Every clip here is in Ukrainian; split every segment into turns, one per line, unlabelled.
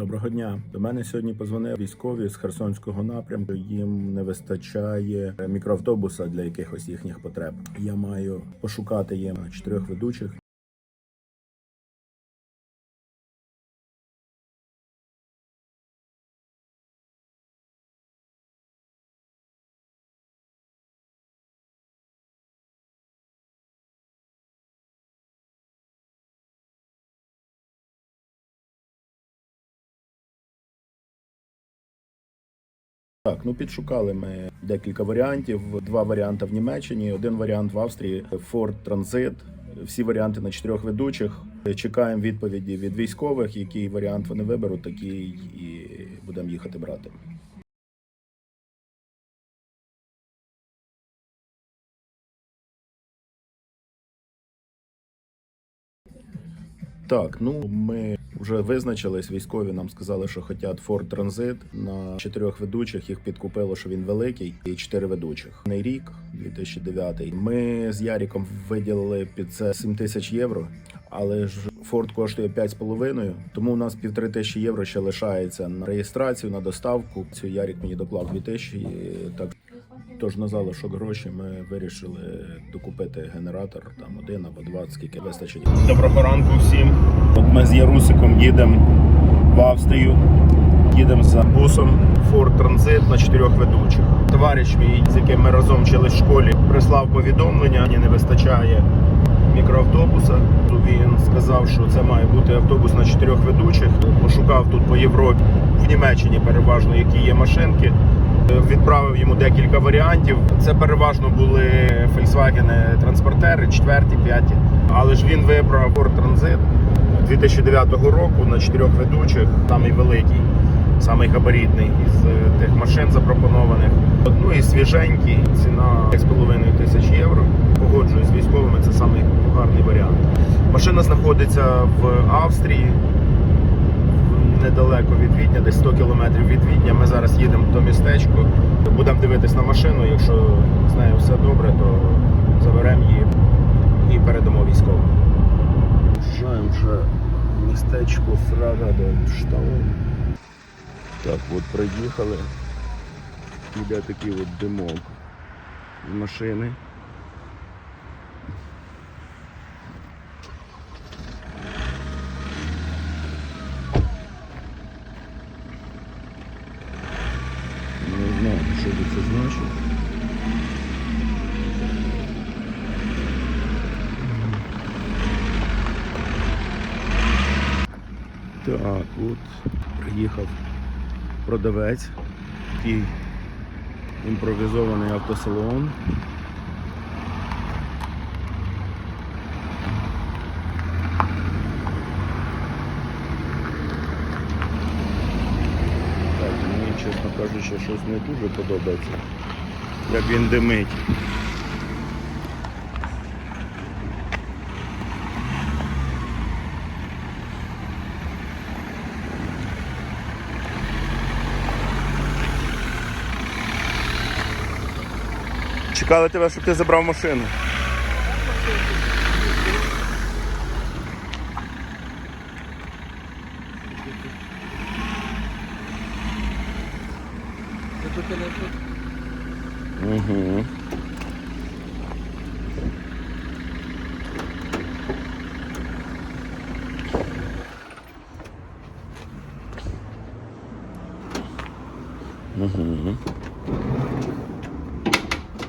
Доброго дня. До мене сьогодні позвонив військові з Херсонського напрямку. Їм не вистачає мікроавтобуса для якихось їхніх потреб. Я маю пошукати їм чотирьох ведучих. Так, ну підшукали ми декілька варіантів. Два варіанти в Німеччині, один варіант в Австрії. Ford Transit. Всі варіанти на чотирьох ведучих. Чекаємо відповіді від військових. Який варіант вони виберуть, такий і будемо їхати брати. Так, ну ми вже визначились. Військові нам сказали, що хочуть Ford Transit на чотирьох ведучих. Їх підкупило, що він великий, і чотири ведучих. На рік 2009. Ми з Яріком виділили під це 7 тисяч євро. Але ж Ford коштує 5,5, тому у нас півтори тисячі євро ще лишається на реєстрацію, на доставку. Цю Ярік мені доклав 2 тисячі. Так Тож на залишок гроші ми вирішили докупити генератор там один або два, скільки вистачить. Доброго ранку всім. От ми з Ярусиком їдемо в Австрію. Їдемо за бусом Ford Transit на чотирьох ведучих. Товариш мій, з яким ми разом вчились в школі, прислав повідомлення. Мені не вистачає мікроавтобуса. Він сказав, що це має бути автобус на чотирьох ведучих. Пошукав тут по Європі, в Німеччині переважно, які є машинки. Відправив йому декілька варіантів. Це переважно були Volkswagen транспортери, четверті, п'яті. Але ж він вибрав Ford Transit 2009 року на чотирьох ведучих, самий великий, самий габаритний із е, тих машин запропонованих. Ну і свіженький, ціна 6,5 тисяч євро. Погоджуюсь з військовими, це самий гарний варіант. Машина знаходиться в Австрії недалеко від Відня, десь 100 кілометрів від Відня. Ми зараз їдемо в то містечко. Будемо дивитись на машину. Якщо з нею все добре, то заберемо її і передамо військовим. В'їжджаємо вже в містечко Фрага до Штаун. Так, от приїхали. Іде такий от димок з машини. Що це значить. Так, от приїхав продавець, такий імпровізований автосалон. Так, мені, кажучи, щось не дуже подобається, як він димить. Чекали тебе, щоб ти забрав машину. Угу. Угу.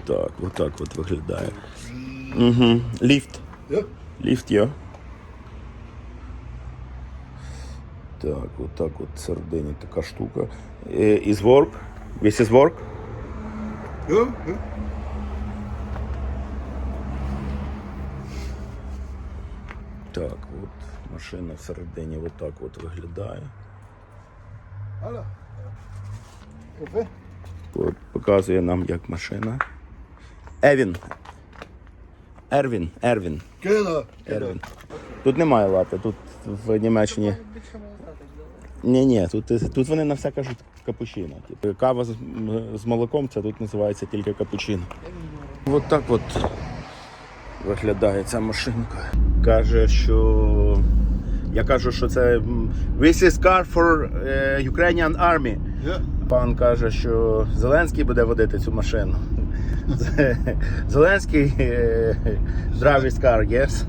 Так, отак от виглядає. Угу. Ліфт.
Ja?
Ліфт є. Так, отак от середині така штука. Is work? This is work?
Ja? ja.
Так, от машина всередині отак от виглядає. От, показує нам, як машина. Евін. Ервін. Ервін. Ервін. Тут немає лати, тут в Німеччині. Ні, ні, тут, тут вони на все кажуть капучино. Типу, кава з, молоком це тут називається тільки капучино. От так от виглядає ця машинка. Каже, що Я кажу, що це This is car for е, Ukrainian Army.
Ja.
Пан каже, що Зеленський буде водити цю машину. Зеленський е, drive car, yes?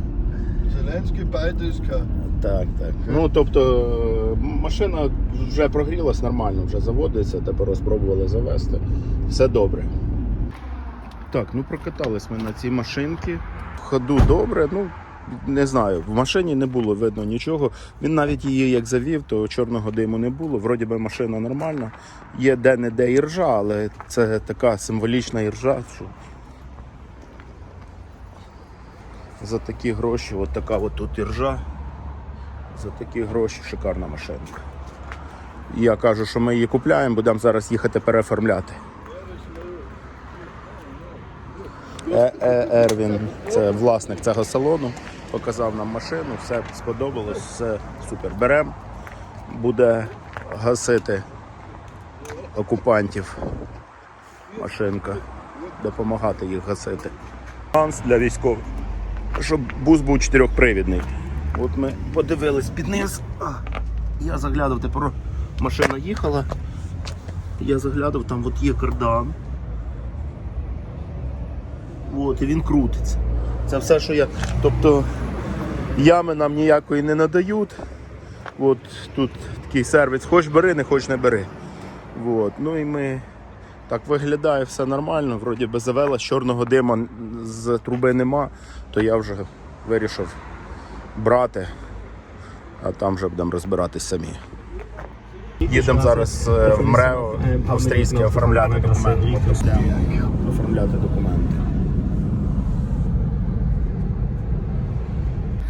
Zelensky Beideska.
Так, так. Ну тобто машина вже прогрілась нормально, вже заводиться, тепер спробували завести. Все добре. Так, ну прокатались ми на цій машинці. Ходу добре, ну не знаю, в машині не було видно нічого. Він навіть її як завів, то чорного диму не було. Вроді би машина нормальна. Є де-не-де іржа, але це така символічна іржа, що за такі гроші, от така от тут іржа. За такі гроші шикарна машинка. Я кажу, що ми її купляємо, будемо зараз їхати переоформляти. Е- е- Ервін, це власник цього салону, показав нам машину, все сподобалось, все супер. Беремо, буде гасити окупантів машинка, допомагати їх гасити. Шанс для військових, щоб бус був чотирьохпривідний. От ми подивились під низ. Я заглядав, тепер машина їхала. Я заглядав, там от є кардан. От, і він крутиться. Це все, що я. Тобто ями нам ніякої не надають. От тут такий сервіс, хоч бери, не хоч не бери. От. Ну і ми так виглядає все нормально, вроді би завела, чорного дима з труби нема, то я вже вирішив брати, а там вже будемо розбиратись самі. Їдемо зараз е, в МРЕО австрійське оформляти документи. Оформляти документи.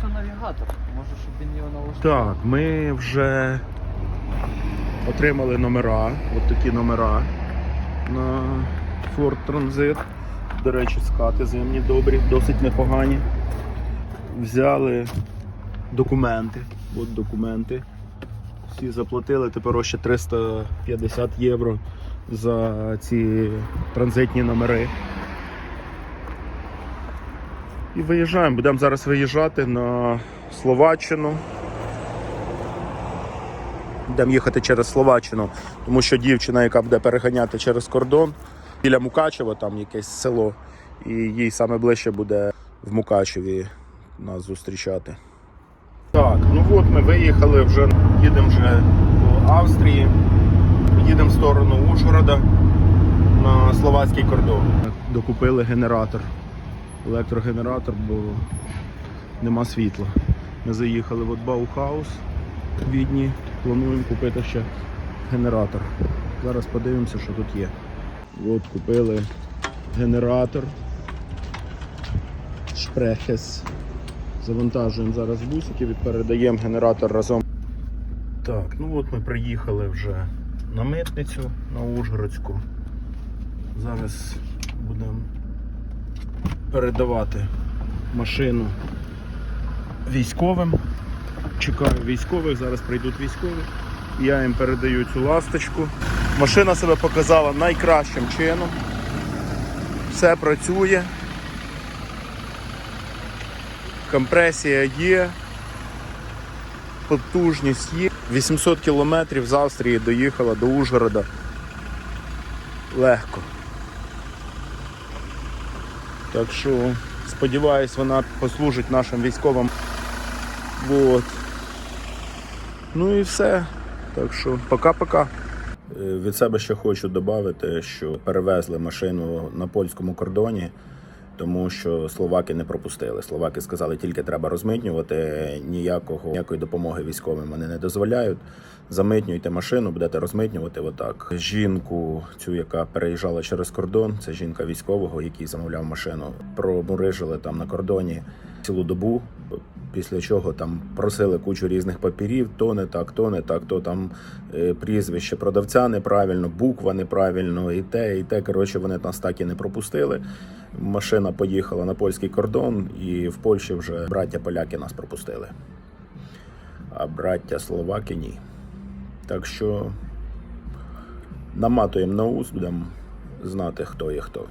Це навігатор. Може, щоб він його налаштував.
Так, ми вже отримали номера, от такі номера на Ford Transit. До речі, скати зимні добрі, досить непогані. Взяли документи. От документи. Всі заплатили, тепер ще 350 євро за ці транзитні номери. І виїжджаємо. Будемо зараз виїжджати на Словаччину. Будемо їхати через Словаччину, тому що дівчина, яка буде переганяти через кордон, біля Мукачева, там якесь село, і їй саме ближче буде в Мукачеві нас зустрічати. Ну от ми виїхали вже, їдемо вже до Австрії, їдемо в сторону Ужгорода на словацький кордон. Докупили генератор, електрогенератор, бо нема світла. Ми заїхали в Баухаус в Відні, плануємо купити ще генератор. Зараз подивимося, що тут є. От купили генератор. Шпрехес. Завантажуємо зараз бусики передаємо генератор разом. Так, ну от ми приїхали вже на митницю на Ужгородську. Зараз будемо передавати машину військовим. Чекаю військових, зараз прийдуть військові. Я їм передаю цю ласточку. Машина себе показала найкращим чином. Все працює. Компресія є. Потужність є. 800 кілометрів з Австрії доїхала до Ужгорода. Легко. Так що сподіваюсь, вона послужить нашим військовим. Вот. Ну і все. Так що пока-пока. Е, Від себе ще хочу додати, що перевезли машину на польському кордоні, тому що словаки не пропустили. Словаки сказали, тільки треба розмитнювати. Ніякого ніякої допомоги військовим вони не дозволяють. Замитнюйте машину, будете розмитнювати отак. Жінку, цю, яка переїжджала через кордон, це жінка військового, який замовляв машину. Промурижили там на кордоні цілу добу. Після чого там просили кучу різних папірів, то не так, то не так, то там е, прізвище продавця неправильно, буква неправильно, і те, і те. Коротше, вони нас так і не пропустили. Машина поїхала на польський кордон, і в Польщі вже браття поляки нас пропустили. А браття словаки ні. Так що наматуємо на ус, будемо знати, хто є хто.